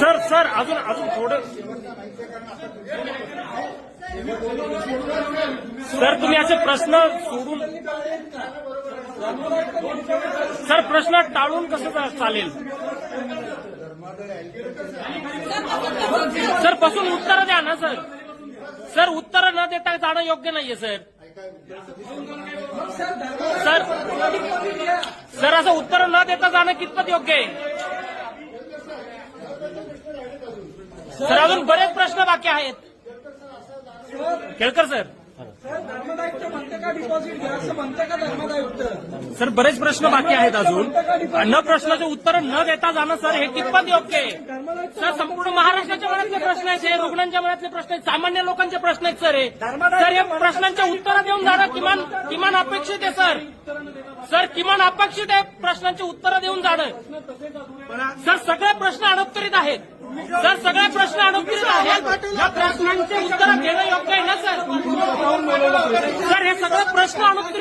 Sir sir अजून अजून थोडं. सर तुम्ही असे प्रश्न सोडून सर प्रश्न टाळून कसं चालेल? सर बसून उत्तर द्या ना सर. सर उत्तर न देता जाणं योग्य नाहीये सर. सर असं उत्तर न देता जाणं कितपत योग्य आहे? सर अजून बरेच प्रश्न बाकी आहेत. केळकर सर. सर धर्मदायुक्त म्हणते का डिपॉझिट घ्या? असं म्हणते का धर्मदायुक्त सर बरेच प्रश्न बाकी आहेत अजून. न प्रश्नाचे उत्तर न देता जाणं सर हे कितपत योग्य आहे? सर संपूर्ण महाराष्ट्राच्या मनातले प्रश्न आहेत हे रुग्णांच्या मनातले प्रश्न आहेत सामान्य लोकांचे प्रश्न आहेत सर हे. सर या प्रश्नांच्या उत्तरं देऊन जाणं किमान किमान अपेक्षित आहे सर. सर किमान अपेक्षित आहे प्रश्नांची उत्तरं देऊन जाणं. सर सगळे प्रश्न अडोत्तरीत आहेत. सर सगळे प्रश्न अनुत्तरित आहेत. या प्रश्नांची उत्तरं घेणं योग्य आहे ना सर? सर हे सगळे प्रश्न अनुत्तरित